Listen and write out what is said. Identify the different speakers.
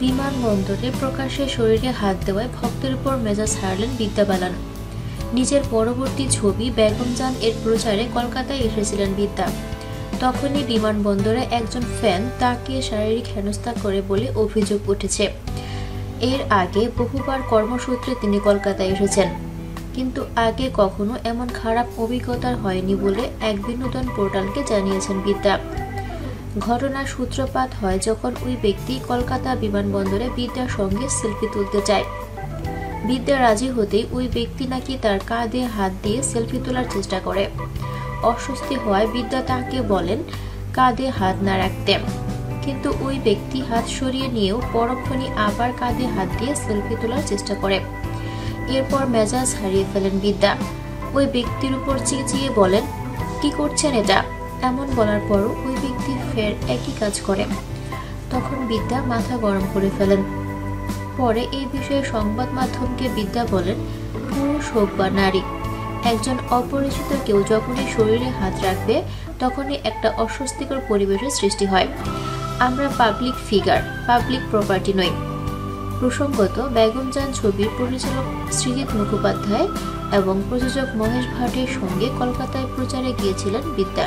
Speaker 1: বিমানবন্দরে প্রকাশ্যে শরীরে হাত দেওয়ায় ভক্তের উপর মেজাজ হারলেন বিদ্যা বালান নিজের পরবর্তী ছবি বেগমজান এর প্রচারে কলকাতায় এসেছিলেন বিদ্যা। তখনই বিমানবন্দরে একজন ফ্যান তাকে শারীরিক হেনস্থা করে বলে অভিযোগ উঠেছে। এর আগে বহুবার কর্মসূত্রে তিনি কলকাতায় এসেছেন। কিন্তু আগে কখনো এমন খারাপ অভিজ্ঞতার হয়নি বলে এক বিনোদন পোর্টালকে জানিয়েছেন বিদ্যা। ঘটনার সূত্রপাত হয় যখন ওই ব্যক্তি কলকাতা বিমানবন্দরে বিদ্যার সঙ্গে সেলফি তুলতে চায় বিদ্যা রাজি হতেই ওই ব্যক্তি নাকি তার কাঁধে হাত দিয়ে সেলফি তোলার চেষ্টা করে। অস্বস্তি হওয়ায় বিদ্যা তাকে বলেন, কাঁধে হাত না রাখতে। কিন্তু ওই ব্যক্তি হাত সরিয়ে নিয়েও পরক্ষণই আবার কাঁধে হাত দিয়ে সেলফি তোলার চেষ্টা করে। এরপর মেজাজ হারিয়ে ফেলেন বিদ্যা। ওই ব্যক্তির উপর চেঁচিয়ে বলেন, কি করছেন এটা? এমন বলার পরও ওই ব্যক্তি ফের একই কাজ করে। তখন বিদ্যা মাথা গরম করে ফেলেন। পরে এই বিষয়ে সংবাদ মাধ্যমকে বিদ্যা বলেন পুরুষ হোক বা নারী। একজন অপরিচিত কেউ যখনই শরীরে হাত রাখবে, তখনই একটা অস্বস্তিকর পরিবেশের সৃষ্টি হয়। আমরা পাবলিক ফিগার, পাবলিক প্রপার্টি নই। প্রসঙ্গত বেগমজান ছবির পরিচালক সৃজিত মুখোপাধ্যায় এবং প্রযোজক মহেশ ভাটের সঙ্গে কলকাতায় প্রচারে গিয়েছিলেন বিদ্যা।